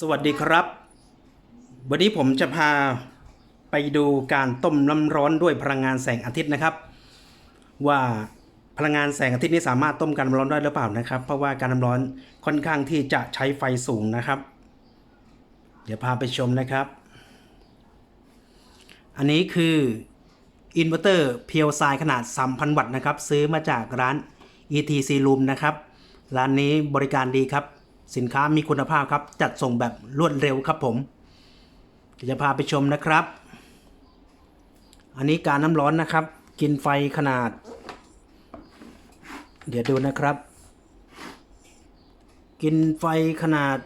สวัสดีครับ วันนี้ผมจะพาไปดูการต้มน้ำร้อนด้วยพลังงานแสงอาทิตย์นะครับ ว่าพลังงานแสงอาทิตย์นี้สามารถต้มการน้ำร้อนได้หรือเปล่านะครับ เพราะว่าการน้ำร้อนค่อนข้างที่จะใช้ไฟสูงนะครับ เดี๋ยวพาไปชมนะครับ อันนี้คืออินเวอร์เตอร์เพียวไซขนาด 3,000 วัตต์นะครับ ซื้อมาจากร้าน ETC Room นะครับ ร้านนี้บริการดีครับ สินค้ามีคุณภาพครับ จัดส่งแบบรวดเร็วครับผมเดี๋ยวจะพาไปชมนะครับ อันนี้การน้ำร้อนนะครับ กินไฟขนาด เดี๋ยวดูนะครับ กินไฟขนาด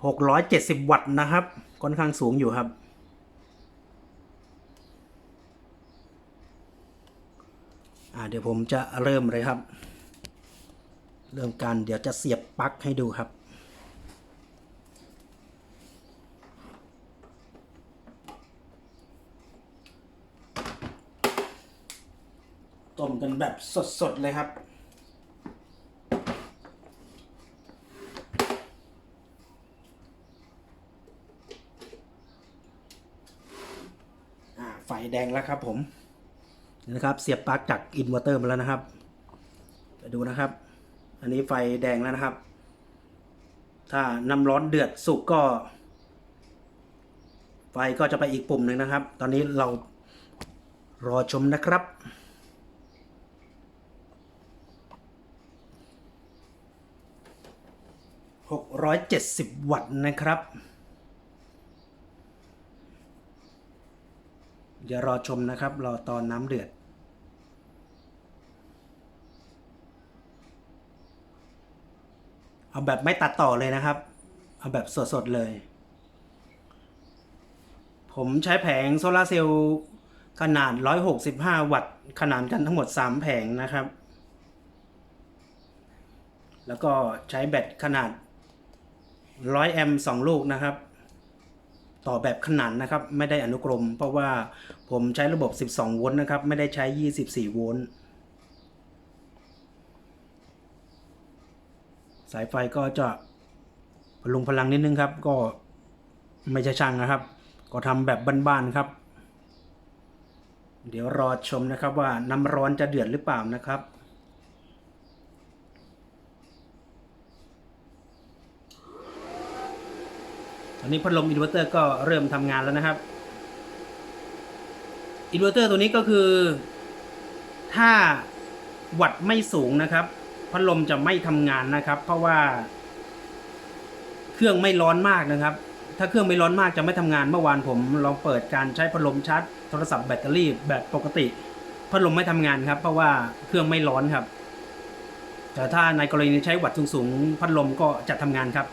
670 วัตต์นะครับ ค่อนข้างสูงอยู่ครับ เดี๋ยวผมจะเริ่มเลยครับ เริ่มการเดี๋ยวจะเสียบปลั๊กให้ดูครับ ต้มกันแบบสดๆเลยครับอ่าไฟแดงแล้วครับผมนะครับ เสียบปลั๊กจากอินเวอร์เตอร์มาแล้วนะครับไปดูนะครับ อันนี้ไฟแดงแล้วนะครับ ถ้าน้ำร้อนเดือดสุกก็ ไฟก็จะไปอีกปุ่มหนึ่งนะครับ ตอนนี้เรารอชมนะครับ 670 วัตต์นะครับ เดี๋ยวรอชมนะครับ รอตอนน้ำเดือด เอาแบบไม่ตัดต่อเลยนะครับ เอาแบบสดๆเลย ผมใช้แผงโซลาเซลล์ขนาด 165 วัตต์ ขนาดกันทั้งหมด 3 แผงนะครับ แล้วก็ใช้แบตขนาด 100 แอมป์2ลูกนะครับ ต่อแบบขนานนะครับ ไม่ได้อนุกรม เพราะว่าผมใช้ระบบ 12 โวลต์นะครับ ไม่ได้ใช้ 24 โวลต์ สายไฟก็จะพลุงพลังนิดนึงครับ ก็ไม่ใช่ช่างนะครับ ก็ทำแบบบ้านๆครับ เดี๋ยวรอชมนะครับว่าน้ำร้อนจะเดือดหรือเปล่านะครับตอนนี้พัดลมอินเวอร์เตอร์ก็เริ่มทำงานแล้วนะครับอินเวอร์เตอร์ตัวนี้ก็คือ ถ้าวัตต์ไม่สูงนะครับ พัดลมจะไม่ทำงานนะครับ เพราะว่า เครื่องไม่ร้อนมากนะครับ ถ้าเครื่องไม่ร้อนมากจะไม่ทำงานเมื่อวานผมลองเปิดการใช้พัดลมชาร์จโทรศัพท์แบตเตอรี่แบบปกติ พัดลมไม่ทำงานครับ เพราะว่าเครื่องไม่ร้อนครับ แต่ถ้าในกรณีใช้วัตต์สูงๆพัดลมก็จะทำงานครับ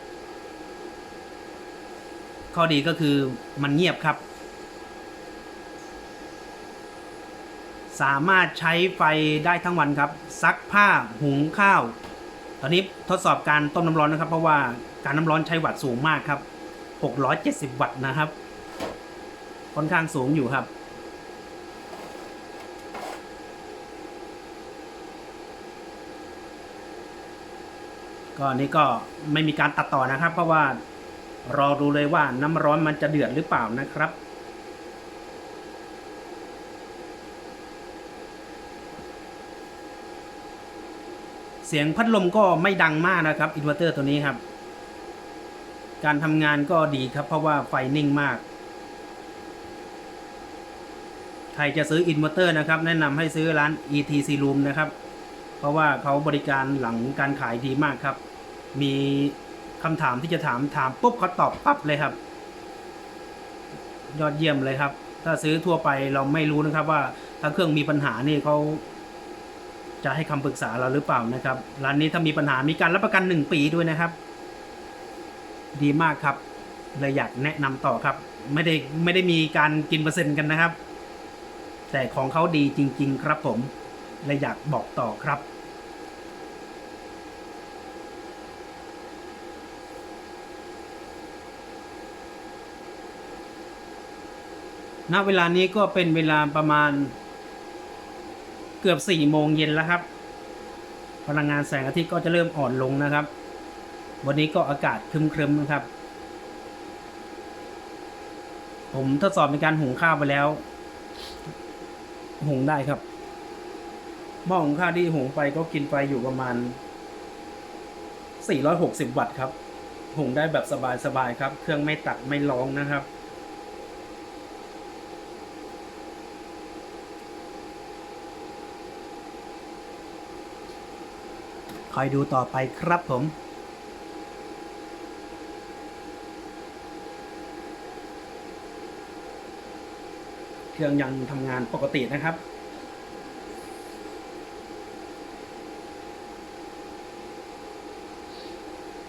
ข้อดีก็คือมันเงียบครับ สามารถใช้ไฟได้ทั้งวันครับ ซักผ้าหุงข้าว ตอนนี้ทดสอบการต้มน้ำร้อนนะครับ เพราะว่าการน้ำร้อนใช้วัตต์สูงมากครับ 670 วัตต์นะครับ ค่อนข้างสูงอยู่ครับ ก็นนี้ก็ไม่มีการตัดต่อนะครับ เพราะว่ารอดูเลยว่าน้ำร้อนมันจะเดือดหรือเปล่านะครับ เสียงพัดลมก็ไม่ดังมากนะครับอินเวอร์เตอร์ตัวนี้ครับ การทำงานก็ดีครับ เพราะว่าไฟนิ่งมาก ใครจะซื้ออินเวอร์เตอร์นะครับ แนะนำให้ซื้อร้าน ETC Room นะครับ เพราะว่าเขาบริการหลังการขายดีมากครับ มีคำถามที่จะถามถามปุ๊บเขาตอบปั๊บเลยครับ ยอดเยี่ยมเลยครับ ถ้าซื้อทั่วไปเราไม่รู้นะครับว่าถ้าเครื่องมีปัญหานี่เขา จะให้คำปรึกษาเราหรือเปล่านะครับ ร้านนี้ถ้ามีปัญหามีการรับประกันหนึ่งปีด้วยนะครับ ดีมากครับเลยอยากแนะนำต่อครับ ไม่ได้ไม่ได้มีการกินเปอร์เซ็นต์กันนะครับ แต่ของเขาดีจริง ๆ ครับผมเลยอยากบอกต่อครับณเวลานี้ก็เป็นเวลาประมาณ เกือบสี่โมงเย็นแล้วครับ พลังงานแสงอาทิตย์ก็จะเริ่มอ่อนลงนะครับ วันนี้ก็อากาศครึมๆนะครับ ผมทดสอบในการหุงข้าวไปแล้ว หุงได้ครับหม้อหุงข้าวที่หุงไปก็กินไฟอยู่ประมาณ 460 วัตต์ครับ หุงได้แบบสบายๆครับ เครื่องไม่ตัดไม่ร้องนะครับ อยดูต่อไปครับผมเครื่องยังทำงานปกตินะครับ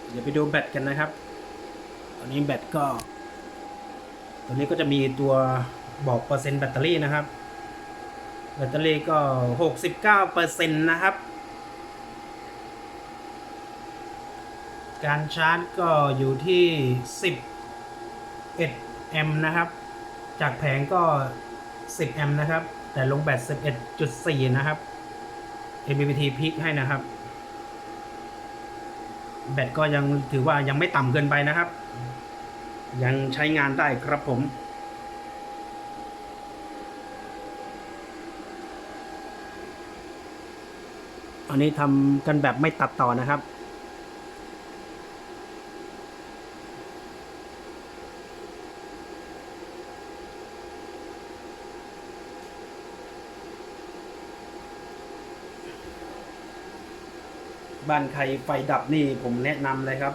เดี๋ยวไปดูแบตกันนะครับ ตอนนี้แบตก็ ตัวนี้ก็จะมีตัวบอกเปอร์เซ็นต์แบตเตอรี่นะครับ แบตเตอรี่ก็ 69เปอร์เซ็นต์นะครับ การชาร์จก็อยู่ที่10แอมป์นะครับ จากแผงก็ 10 แอมป์นะครับ แต่ลงแบต 11.4 นะครับ MPPT พิกให้นะครับ แบตก็ยังถือว่ายังไม่ต่ำเกินไปนะครับ ยังใช้งานได้ครับผมอันนี้ทำกันแบบไม่ตัดต่อนะครับ บ้านใครไฟดับนี่ผมแนะนำเลยครับ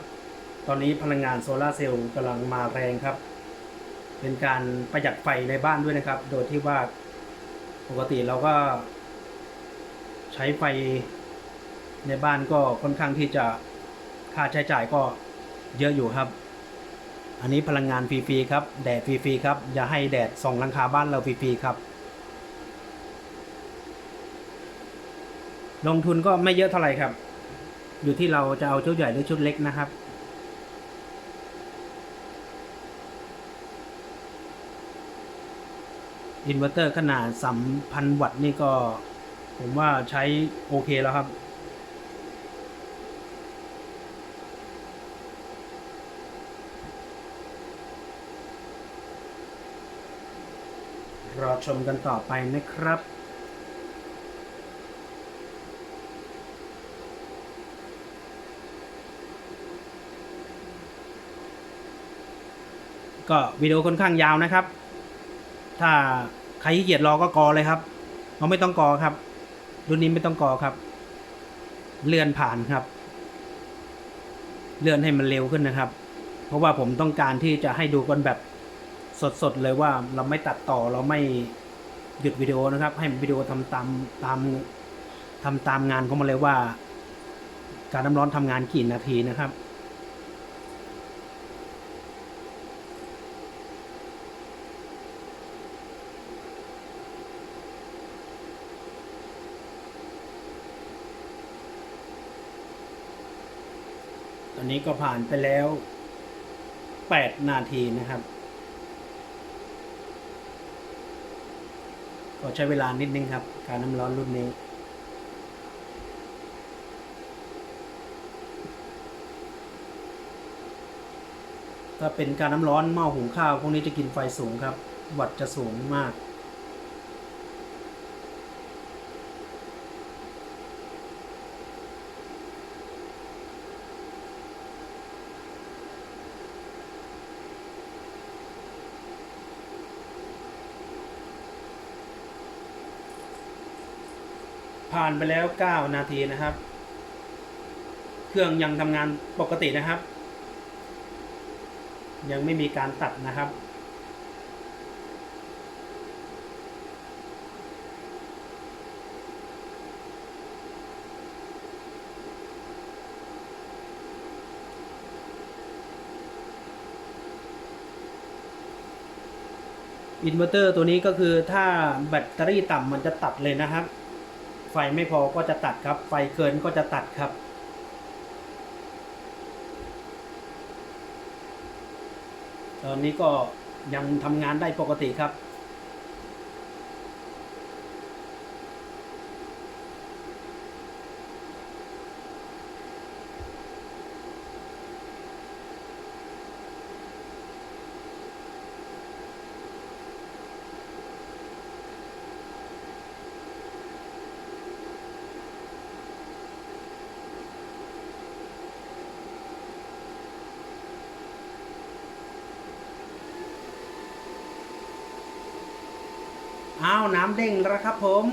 ตอนนี้พลังงานโซลาร์เซลล์กำลังมาแรงครับ เป็นการประหยัดไฟในบ้านด้วยนะครับ โดยที่ว่าปกติเราก็ ใช้ไฟในบ้านก็ค่อนข้างที่จะค่าใช้จ่ายก็เยอะอยู่ครับ อันนี้พลังงานฟรีๆครับ แดดฟรีๆครับ อย่าให้แดดส่องหลังคาบ้านเราฟรีๆครับ ลงทุนก็ไม่เยอะเท่าไหร่ครับ อยู่ที่เราจะเอาชุดใหญ่หรือชุดเล็กนะครับ อินเวอร์เตอร์ขนาด 3,000 วัตต์นี่ก็ ผมว่าใช้โอเคแล้วครับรอชมกันต่อไปนะครับ ก็วิดีโอค่อนข้างยาวนะครับ ถ้าใครขี้เกียจรอก็กอเลยครับเราไม่ต้องกอครับ รุ่นนี้ไม่ต้องกอครับ เลื่อนผ่านครับ เลื่อนให้มันเร็วขึ้นนะครับ เพราะว่าผมต้องการที่จะให้ดูกันแบบสดๆเลยว่าเราไม่ตัดต่อเราไม่หยุดวิดีโอนะครับ ให้วิดีโอทำตามตามทำตามงานของมันเลยว่า การน้ำร้อนทำงานกี่นาทีนะครับ ตอนนี้ก็ผ่านไปแล้ว 8 นาทีนะครับ ก็ใช้เวลานิดนึงครับ การน้ำร้อนรุ่นนี้ถ้าเป็นการน้ำร้อนหม้อหุงข้าว พวกนี้จะกินไฟสูงครับ วัตจะสูงมาก ผ่านไปแล้ว 9 นาทีนะครับ เครื่องยังทำงานปกตินะครับ ยังไม่มีการตัดนะครับ อินเวอร์เตอร์ตัวนี้ก็คือถ้าแบตเตอรี่ต่ำมันจะตัดเลยนะครับ ไฟไม่พอก็จะตัดครับ ไฟเกินก็จะตัดครับ ตอนนี้ก็ยังทำงานได้ปกติครับ อ้าวน้ำเด้งแล้วครับผม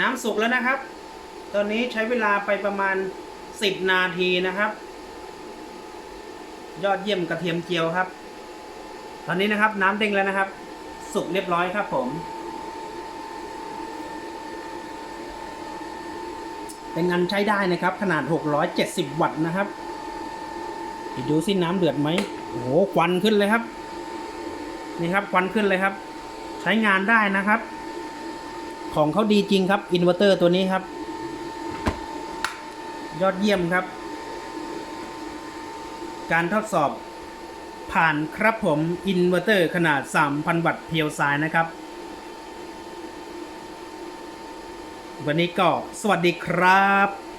น้ำสุกแล้วนะครับ ตอนนี้ใช้เวลาไปประมาณ 10 นาทีนะครับ ยอดเยี่ยมกระเทียมเจียวครับ ตอนนี้นะครับน้ำเด้งแล้วนะครับ สุกเรียบร้อยครับผม เป็นงานใช้ได้นะครับ ขนาด 670 วัตต์นะครับเดี๋ยวดูสิน้ำเดือดไหมโอ้โหควันขึ้นเลยครับ นี่ครับควันขึ้นเลยครับ ใช้งานได้นะครับ ของเขาดีจริงครับอินเวอร์เตอร์ตัวนี้ครับ ยอดเยี่ยมครับ การทดสอบผ่านครับผมอินเวอร์เตอร์ขนาด 3,000 วัตต์เพียวไซน์นะครับ วันนี้ก็สวัสดีครับ